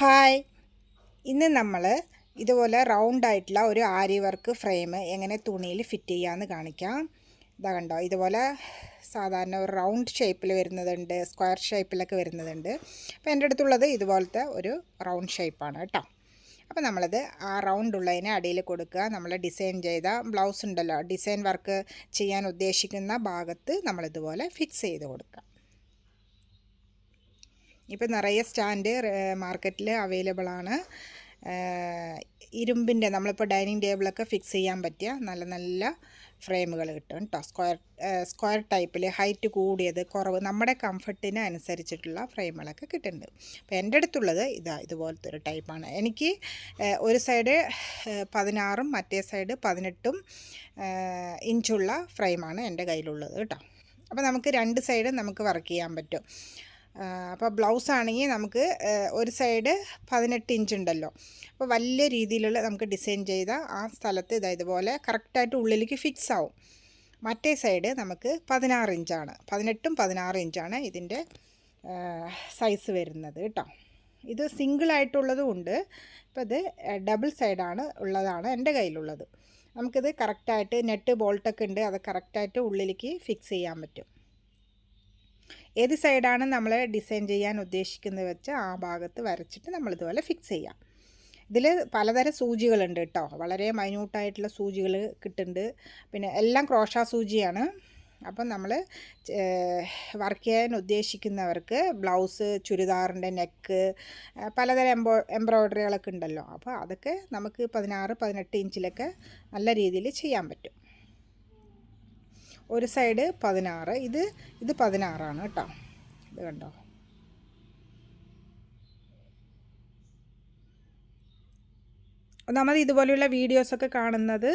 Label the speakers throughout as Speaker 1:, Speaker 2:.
Speaker 1: Hi. ഇന്ന് നമ്മൾ ഇതുപോലെ റൗണ്ട് ആയിട്ടുള്ള ഒരു ആരി വർക്ക് ഫ്രെയിം എങ്ങനെ തുണിയിൽ ഫിറ്റ് ചെയ്യാമെന്ന് കാണിക്കാം. ഇതാ കണ്ടോ ഇതുപോലെ സാധാരണ ഒരു റൗണ്ട് ഷേപ്പിൽ വരുന്നതുണ്ട് സ്ക്വയർ ഷേപ്പിലൊക്കെ വരുന്നതുണ്ട്. അപ്പോൾ എന്റെ അടുത്തുള്ളത് ഇതുപോലത്തെ ഒരു റൗണ്ട് ഷേപ്പാണ് കേട്ടോ. അപ്പോൾ നമ്മളത് ആ റൗണ്ട് ഉള്ളതിനെ അടിയിൽ കൊടുക്കുക. നമ്മൾ ഡിസൈൻ ചെയ്ത ബ്ലൗസ് ഉണ്ടല്ലോ ഡിസൈൻ വർക്ക് ചെയ്യാൻ ഉദ്ദേശിക്കുന്ന ഭാഗത്ത് നമ്മളിതുപോലെ ഫിക്സ് ചെയ്ത് കൊടുക്കുക. ഇപ്പം നിറയെ സ്റ്റാൻഡ് മാർക്കറ്റിൽ അവൈലബിൾ ആണ്. ഇരുമ്പിന്റെ നമ്മളിപ്പോൾ ഡൈനിങ് ടേബിളൊക്കെ ഫിക്സ് ചെയ്യാൻ പറ്റിയ നല്ല നല്ല ഫ്രെയിമുകൾ കിട്ടും കേട്ടോ സ്ക്വയർ സ്ക്വയർ ടൈപ്പിൽ ഹൈറ്റ് കൂടിയത് കുറവ് നമ്മുടെ കംഫർട്ടിന് അനുസരിച്ചിട്ടുള്ള ഫ്രെയിമുകളൊക്കെ കിട്ടുന്നുണ്ട്. അപ്പോൾ എന്റെ അടുത്തുള്ളത് ഇതാ ഇതുപോലത്തെ ഒരു ടൈപ്പാണ്. എനിക്ക് ഒരു സൈഡ് പതിനാറും മറ്റേ സൈഡ് പതിനെട്ടും ഇഞ്ചുള്ള ഫ്രെയിമാണ് എന്റെ കയ്യിലുള്ളത് കേട്ടോ അപ്പോൾ നമുക്ക് രണ്ട് സൈഡും നമുക്ക് വർക്ക് ചെയ്യാൻ പറ്റും. അപ്പോൾ ബ്ലൗസ് ആണെങ്കിൽ നമുക്ക് ഒരു സൈഡ് പതിനെട്ട് ഇഞ്ച് ഉണ്ടല്ലോ. അപ്പോൾ വലിയ രീതിയിലുള്ള നമുക്ക് ഡിസൈൻ ചെയ്ത ആ സ്ഥലത്ത് ഇതാ ഇതുപോലെ കറക്റ്റായിട്ട് ഉള്ളിലേക്ക് ഫിക്സ് ആവും. മറ്റേ സൈഡ് നമുക്ക് പതിനാറ് ഇഞ്ചാണ് പതിനെട്ടും പതിനാറ് ഇഞ്ചാണ് ഇതിന്റെ സൈസ് വരുന്നത് കേട്ടോ. ഇത് സിംഗിളായിട്ടുള്ളതും ഉണ്ട്. ഇപ്പോൾ ഇത് ഡബിൾ സൈഡാണ് ഉള്ളതാണ് എന്റെ കയ്യിലുള്ളത്. നമുക്കിത് കറക്റ്റായിട്ട് നെറ്റ് ബോൾട്ടൊക്കെ ഉണ്ട്. അത് കറക്റ്റായിട്ട് ഉള്ളിലേക്ക് ഫിക്സ് ചെയ്യാൻ പറ്റും. ഏത് സൈഡാണ് നമ്മൾ ഡിസൈൻ ചെയ്യാൻ ഉദ്ദേശിക്കുന്നത് വെച്ച് ആ ഭാഗത്ത് വരച്ചിട്ട് നമ്മളിതുപോലെ ഫിക്സ് ചെയ്യാം. ഇതിൽ പലതരം സൂചികളുണ്ട് കേട്ടോ. വളരെ മൈന്യൂട്ടായിട്ടുള്ള സൂചികൾ കിട്ടുന്നുണ്ട്. പിന്നെ എല്ലാം ക്രോഷ സൂചിയാണ്. അപ്പം നമ്മൾ വർക്ക് ചെയ്യാൻ ഉദ്ദേശിക്കുന്നവർക്ക് ബ്ലൗസ് ചുരിദാറിന്റെ നെക്ക് പലതരം എംബോ എംബ്രോയ്ഡറികളൊക്കെ ഉണ്ടല്ലോ. അപ്പോൾ അതൊക്കെ നമുക്ക് പതിനാറ് പതിനെട്ട് ഇഞ്ചിലൊക്കെ നല്ല രീതിയിൽ ചെയ്യാൻ പറ്റും. ഒരു സൈഡ് പതിനാറ്. ഇത് ഇത് പതിനാറാണ് കേട്ടോ. ഇത് കണ്ടോ? ഒന്നാമത് ഇതുപോലെയുള്ള വീഡിയോസൊക്കെ കാണുന്നത്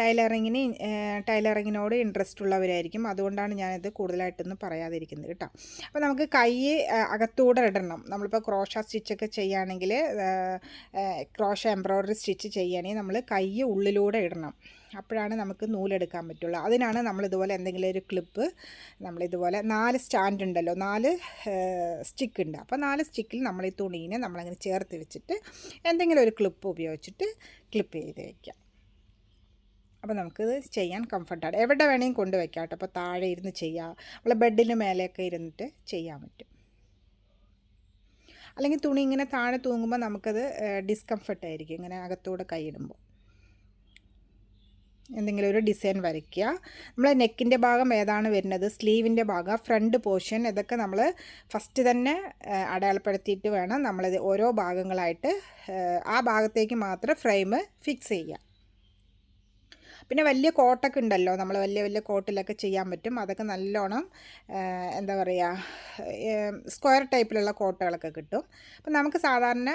Speaker 1: ടൈലറിങ്ങിന് ടൈലറിങ്ങിനോട് ഇൻട്രസ്റ്റ് ഉള്ളവരായിരിക്കും. അതുകൊണ്ടാണ് ഞാനിത് കൂടുതലായിട്ടൊന്നും പറയാതിരിക്കുന്നത് കേട്ടോ. അപ്പോൾ നമുക്ക് കൈ അകത്തൂടെ ഇടണം. നമ്മളിപ്പോൾ ക്രോഷ സ്റ്റിച്ചൊക്കെ ചെയ്യുകയാണെങ്കിൽ ക്രോഷ എംബ്രോയ്ഡറി സ്റ്റിച്ച് ചെയ്യുകയാണെങ്കിൽ നമ്മൾ കൈ ഉള്ളിലൂടെ ഇടണം. അപ്പോഴാണ് നമുക്ക് നൂലെടുക്കാൻ പറ്റുള്ളൂ. അതിനാണ് നമ്മളിതുപോലെ എന്തെങ്കിലും ഒരു ക്ലിപ്പ് നമ്മളിതുപോലെ നാല് സ്റ്റാൻഡ് ഉണ്ടല്ലോ. നാല് സ്റ്റിക്ക് ഉണ്ട്. അപ്പോൾ നാല് സ്റ്റിക്കിൽ നമ്മൾ ഈ തുണീനെ നമ്മളങ്ങനെ ചേർത്ത് വെച്ചിട്ട് എന്തെങ്കിലും ഒരു ക്ലിപ്പ് ഉപയോഗിച്ചിട്ട് ക്ലിപ്പ് ചെയ്ത് വയ്ക്കാം അപ്പോൾ നമുക്കിത് ചെയ്യാൻ കംഫർട്ടാണ് എവിടെ വേണമെങ്കിലും കൊണ്ടുവയ്ക്കാം കേട്ടോ. അപ്പോൾ താഴെ ഇരുന്ന് ചെയ്യാം. നമ്മളെ ബെഡിന് മേലെയൊക്കെ ഇരുന്നിട്ട് ചെയ്യാൻ പറ്റും. അല്ലെങ്കിൽ തുണി ഇങ്ങനെ താഴെ തൂങ്ങുമ്പോൾ നമുക്കത് ഡിസ്കംഫർട്ടായിരിക്കും ഇങ്ങനെ അകത്തൂടെ കൈയിടുമ്പോൾ എന്തെങ്കിലും ഒരു ഡിസൈൻ വരയ്ക്കുക. നമ്മൾ നെക്കിന്റെ ഭാഗം ഏതാണ് വരുന്നത്? സ്ലീവിന്റെ ഭാഗം ഫ്രണ്ട് പോർഷൻ ഇതൊക്കെ നമ്മൾ ഫസ്റ്റ് തന്നെ അടയാളപ്പെടുത്തിയിട്ട് വേണം നമ്മളിത് ഓരോ ഭാഗങ്ങളായിട്ട് ആ ഭാഗത്തേക്ക് മാത്രം ഫ്രെയിം ഫിക്സ് ചെയ്യുക. പിന്നെ വലിയ കോട്ടൊക്കെ ഉണ്ടല്ലോ നമ്മൾ വലിയ വലിയ കോട്ടിലൊക്കെ ചെയ്യാൻ പറ്റും. അതൊക്കെ നല്ലോണം എന്താ പറയുക സ്ക്വയർ ടൈപ്പിലുള്ള കോട്ടകളൊക്കെ കിട്ടും. അപ്പം നമുക്ക് സാധാരണ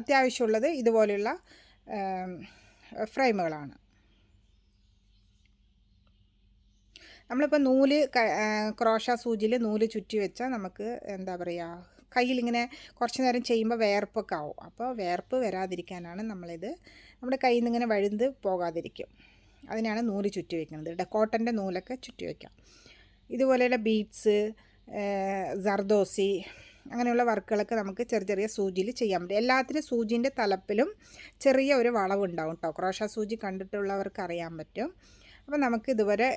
Speaker 1: അത്യാവശ്യമുള്ളത് ഇതുപോലെയുള്ള ഫ്രെയിമുകളാണ്. നമ്മളിപ്പോൾ നൂൽ ക്രോഷ സൂചിയിൽ നൂൽ ചുറ്റി വെച്ചാൽ നമുക്ക് എന്താ പറയുക കയ്യിലിങ്ങനെ കുറച്ച് നേരം ചെയ്യുമ്പോൾ വേർപ്പൊക്കെ ആവും. അപ്പോൾ വേർപ്പ് വരാതിരിക്കാനാണ് നമ്മളിത് നമ്മുടെ കയ്യിൽ നിന്ന് ഇങ്ങനെ പോകാതിരിക്കും. അതിനാണ് നൂൽ ചുറ്റി വെക്കുന്നത്. കോട്ടന്റെ നൂലൊക്കെ ചുറ്റി വയ്ക്കാം ഇതുപോലെയുള്ള ബീഡ്സ് ജർദോസി അങ്ങനെയുള്ള വർക്കുകളൊക്കെ നമുക്ക് ചെറിയ ചെറിയ സൂചിയിൽ ചെയ്യാൻ പറ്റും. എല്ലാത്തിനും സൂചിന്റെ തലപ്പിലും ചെറിയ ഒരു വളവുണ്ടാവും കേട്ടോ ക്രോഷ സൂചി കണ്ടിട്ടുള്ളവർക്ക് അറിയാൻ പറ്റും. അപ്പോൾ നമുക്ക് ഇതുവരെ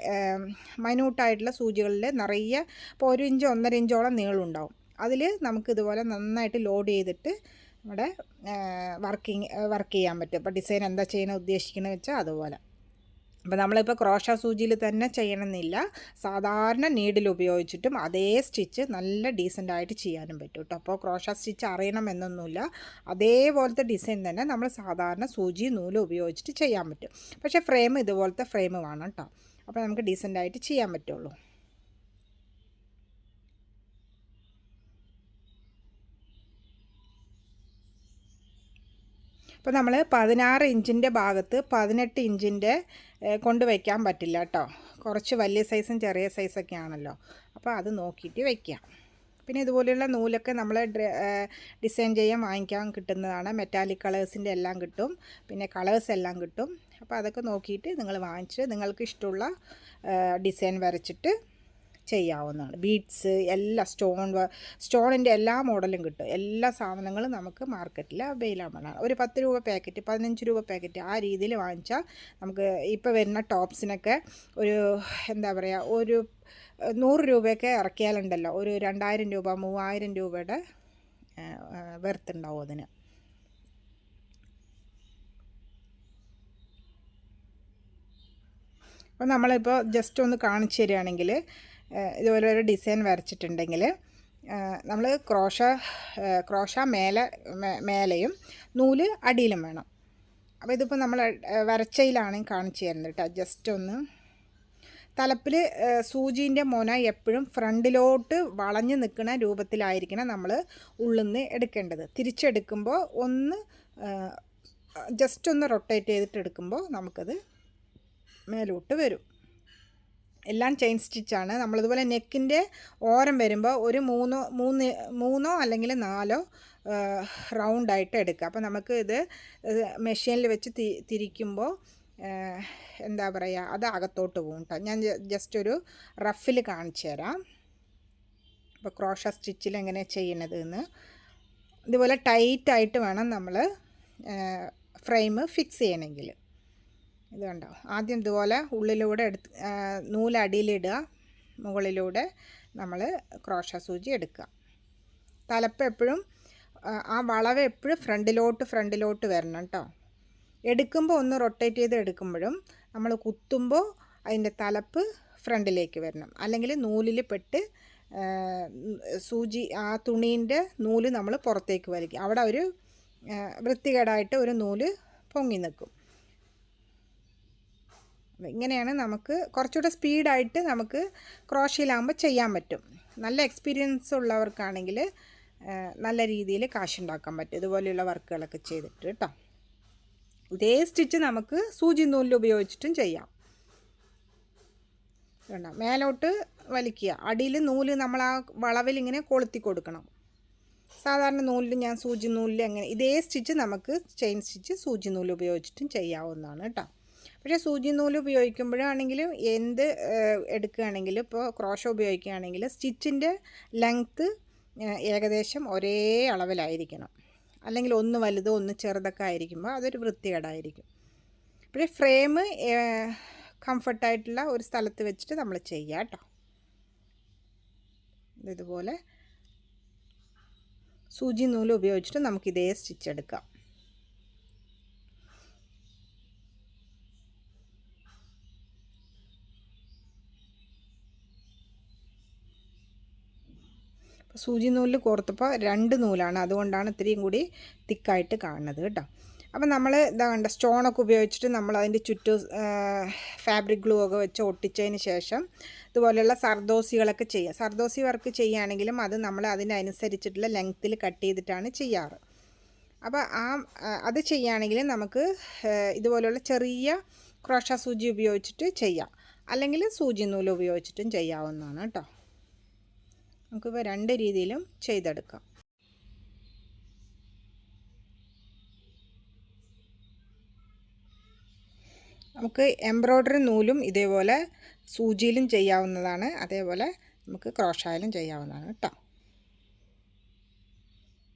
Speaker 1: മൈന്യൂട്ടായിട്ടുള്ള സൂചികളിൽ നിറയെ ഇപ്പോൾ ഒരു ഇഞ്ച് ഒന്നര ഇഞ്ചോളം നീളമുണ്ടാവും. അതിൽ നമുക്ക് ഇതുപോലെ നന്നായിട്ട് ലോഡ് ചെയ്തിട്ട് നമ്മുടെ വർക്കിങ് വർക്ക് ചെയ്യാൻ പറ്റും. അപ്പോൾ ഡിസൈൻ എന്താ ചെയ്യാൻ ഉദ്ദേശിക്കുന്നത് വെച്ചാൽ അതുപോലെ. അപ്പോൾ നമ്മളിപ്പോൾ ക്രോഷ സൂചിയിൽ തന്നെ ചെയ്യണമെന്നില്ല. സാധാരണ നീഡിൽ ഉപയോഗിച്ചിട്ടും അതേ സ്റ്റിച്ച് നല്ല ഡീസന്റായിട്ട് ചെയ്യാനും പറ്റും കേട്ടോ. അപ്പോൾ ക്രോഷ സ്റ്റിച്ച് അറിയണമെന്നൊന്നുമില്ല അതേപോലത്തെ ഡിസൈൻ തന്നെ നമ്മൾ സാധാരണ സൂചി നൂൽ ഉപയോഗിച്ചിട്ട് ചെയ്യാൻ പറ്റും. പക്ഷേ ഫ്രെയിം ഇതുപോലത്തെ ഫ്രെയിം വേണം കേട്ടോ. അപ്പോൾ നമുക്ക് ഡീസന്റായിട്ട് ചെയ്യാൻ പറ്റുള്ളൂ. ഇപ്പോൾ നമ്മൾ പതിനാറ് ഇഞ്ചിന്റെ ഭാഗത്ത് പതിനെട്ട് ഇഞ്ചിന്റെ കൊണ്ട് വയ്ക്കാൻ പറ്റില്ല കേട്ടോ കുറച്ച് വലിയ സൈസും ചെറിയ സൈസൊക്കെ ആണല്ലോ. അപ്പോൾ അത് നോക്കിയിട്ട് വയ്ക്കാം പിന്നെ ഇതുപോലെയുള്ള നൂലൊക്കെ നമ്മൾ ഡിസൈൻ ചെയ്യാൻ വാങ്ങിക്കാൻ കിട്ടുന്നതാണ്. മെറ്റാലിക് കളേഴ്സിന്റെ എല്ലാം കിട്ടും. പിന്നെ കളേഴ്സ് എല്ലാം കിട്ടും. അപ്പോൾ അതൊക്കെ നോക്കിയിട്ട് നിങ്ങൾ വാങ്ങിച്ച് നിങ്ങൾക്ക് ഇഷ്ടമുള്ള ഡിസൈൻ വരച്ചിട്ട് ചെയ്യാവുന്നതാണ്. ബീഡ്സ് എല്ലാ സ്റ്റോൺ സ്റ്റോണിന്റെ എല്ലാ മോഡലും കിട്ടും. എല്ലാ സാധനങ്ങളും നമുക്ക് മാർക്കറ്റിൽ അവൈലബിൾ ആണ്. ഒരു പത്ത് രൂപ പാക്കറ്റ് പതിനഞ്ച് രൂപ പാക്കറ്റ് ആ രീതിയിൽ വാങ്ങിച്ചാൽ നമുക്ക് ഇപ്പോൾ വരുന്ന ടോപ്സിനൊക്കെ ഒരു എന്താ പറയുക ഒരു നൂറ് രൂപയൊക്കെ ഇറക്കിയാലുണ്ടല്ലോ. ഒരു രണ്ടായിരം രൂപ മൂവായിരം രൂപയുടെ വെർത്ത് ഉണ്ടാവും അതിന്. അപ്പോൾ നമ്മളിപ്പോൾ ജസ്റ്റ് ഒന്ന് കാണിച്ചു തരികയാണെങ്കിൽ ഇതുപോലെ ഒരു ഡിസൈൻ വരച്ചിട്ടുണ്ടെങ്കിൽ നമ്മൾ ക്രോഷ ക്രോഷ മേലെ മേലെയും നൂൽ അടിയിലും വേണം. അപ്പോൾ ഇതിപ്പോൾ നമ്മൾ വരച്ചയിലാണ് കാണിച്ചു തരുന്നത് കേട്ടോ. ജസ്റ്റ് ഒന്ന് തലപ്പിൽ സൂചീന്റെ മോന എപ്പോഴും ഫ്രണ്ടിലോട്ട് വളഞ്ഞു നിൽക്കുന്ന രൂപത്തിലായിരിക്കണം നമ്മൾ ഉള്ളിൽ നിന്ന് എടുക്കേണ്ടത്. തിരിച്ചെടുക്കുമ്പോൾ ഒന്ന് ജസ്റ്റ് ഒന്ന് റൊട്ടേറ്റ് ചെയ്തിട്ട് എടുക്കുമ്പോൾ നമുക്കത് മേലോട്ട് വരും. എല്ലാം ചെയിൻ സ്റ്റിച്ചാണ് നമ്മളിതുപോലെ നെക്കിന്റെ ഓരം വരുമ്പോൾ ഒരു മൂന്നോ മൂന്ന് മൂന്നോ അല്ലെങ്കിൽ നാലോ റൗണ്ടായിട്ട് എടുക്കുക. അപ്പോൾ നമുക്ക് ഇത് മെഷീനിൽ വെച്ച് തിരിക്കുമ്പോൾ എന്താ പറയുക അത് അകത്തോട്ട് പോകും കേട്ടോ ഞാൻ ജസ്റ്റ് ഒരു റഫിൽ കാണിച്ചു തരാം. അപ്പോൾ ക്രോഷ സ്റ്റിച്ചിൽ എങ്ങനെ ചെയ്യണത് എന്ന്. ഇതുപോലെ ടൈറ്റായിട്ട് വേണം നമ്മൾ ഫ്രെയിം ഫിക്സ് ചെയ്യണമെങ്കിൽ ഇത് കണ്ടോ? ആദ്യം ഇതുപോലെ ഉള്ളിലൂടെ എടുത്ത് നൂലടിയിലിടുക. മുകളിലൂടെ നമ്മൾ ക്രോഷ സൂചി എടുക്കുക. തലപ്പ് എപ്പോഴും ആ വളവ് എപ്പോഴും ഫ്രണ്ടിലോട്ട് ഫ്രണ്ടിലോട്ട് വരണം കേട്ടോ. എടുക്കുമ്പോൾ ഒന്ന് റൊട്ടേറ്റ് ചെയ്ത് എടുക്കുമ്പോഴും നമ്മൾ കുത്തുമ്പോൾ അതിന്റെ തലപ്പ് ഫ്രണ്ടിലേക്ക് വരണം. അല്ലെങ്കിൽ നൂലിൽ പെട്ട് സൂചി ആ തുണീന്റെ നൂൽ നമ്മൾ പുറത്തേക്ക് വലിക്കും അവിടെ ഒരു വൃത്തികേടായിട്ട് ഒരു നൂൽ പൊങ്ങി നിൽക്കും. ഇങ്ങനെയാണ് നമുക്ക് കുറച്ചുകൂടെ സ്പീഡായിട്ട് നമുക്ക് ക്രോഷയിലാകുമ്പോൾ ചെയ്യാൻ പറ്റും. നല്ല എക്സ്പീരിയൻസ് ഉള്ളവർക്കാണെങ്കിൽ നല്ല രീതിയിൽ കാശുണ്ടാക്കാൻ പറ്റും. ഇതുപോലെയുള്ള വർക്കുകളൊക്കെ ചെയ്തിട്ട് കേട്ടോ ഇതേ സ്റ്റിച്ച് നമുക്ക് സൂചി നൂലിൽ ഉപയോഗിച്ചിട്ടും ചെയ്യാം. വേണ്ട മേലോട്ട് വലിക്കുക. അടിയിൽ നൂൽ നമ്മൾ ആ വളവിൽ ഇങ്ങനെ കൊളുത്തി കൊടുക്കണം. സാധാരണ നൂലിൽ ഞാൻ സൂചി നൂലിൽ അങ്ങനെ ഇതേ സ്റ്റിച്ച് നമുക്ക് ചെയിൻ സ്റ്റിച്ച് സൂചി നൂൽ ഉപയോഗിച്ചിട്ടും ചെയ്യാവുന്നതാണ് കേട്ടോ പക്ഷേ സൂചി നൂൽ ഉപയോഗിക്കുമ്പോഴാണെങ്കിലും എന്ത് എടുക്കുകയാണെങ്കിലും ഇപ്പോൾ ക്രോഷ ഉപയോഗിക്കുകയാണെങ്കിൽ സ്റ്റിച്ചിന്റെ ലെങ്ത്ത് ഏകദേശം ഒരേ അളവിലായിരിക്കണം. അല്ലെങ്കിൽ ഒന്ന് വലുതോ ഒന്ന് ചെറുതൊക്കെ ആയിരിക്കുമ്പോൾ അതൊരു വൃത്തികേടായിരിക്കും. പിന്നെ ഫ്രെയിം കംഫർട്ടായിട്ടുള്ള ഒരു സ്ഥലത്ത് വെച്ചിട്ട് നമ്മൾ ചെയ്യാം കേട്ടോ. ഇതുപോലെ സൂചി നൂൽ ഉപയോഗിച്ചിട്ട് നമുക്ക് ഇതേ സ്റ്റിച്ച് എടുക്കാം. സൂചി നൂലിൽ കോർത്തപ്പോൾ രണ്ട് നൂലാണ്. അതുകൊണ്ടാണ് ഇത്രയും കൂടി തിക്കായിട്ട് കാണുന്നത് കേട്ടോ. അപ്പം നമ്മൾ ഇതാ കണ്ട സ്റ്റോണൊക്കെ ഉപയോഗിച്ചിട്ട് നമ്മൾ അതിന്റെ ചുറ്റും ഫാബ്രിക് ഗ്ലൂ ഒക്കെ വെച്ച് ഒട്ടിച്ചതിന് ശേഷം ഇതുപോലെയുള്ള സർദോസികളൊക്കെ ചെയ്യുക. സർദോസി വർക്ക് ചെയ്യുകയാണെങ്കിലും അത് നമ്മൾ അതിനനുസരിച്ചിട്ടുള്ള ലെങ്ത്തിൽ കട്ട് ചെയ്തിട്ടാണ് ചെയ്യാറ്. അപ്പോൾ ആ അത് ചെയ്യുകയാണെങ്കിൽ നമുക്ക് ഇതുപോലെയുള്ള ചെറിയ ക്രോഷ സൂചി ഉപയോഗിച്ചിട്ട് ചെയ്യാം. അല്ലെങ്കിൽ സൂചി നൂൽ ഉപയോഗിച്ചിട്ടും ചെയ്യാവുന്നതാണ് കേട്ടോ. നമുക്കിപ്പോൾ രണ്ട് രീതിയിലും ചെയ്തെടുക്കാം. നമുക്ക് എംബ്രോയ്ഡറി നൂലും ഇതേപോലെ സൂചിയിലും ചെയ്യാവുന്നതാണ്. അതേപോലെ നമുക്ക് ക്രോഷായാലും ചെയ്യാവുന്നതാണ് കേട്ടോ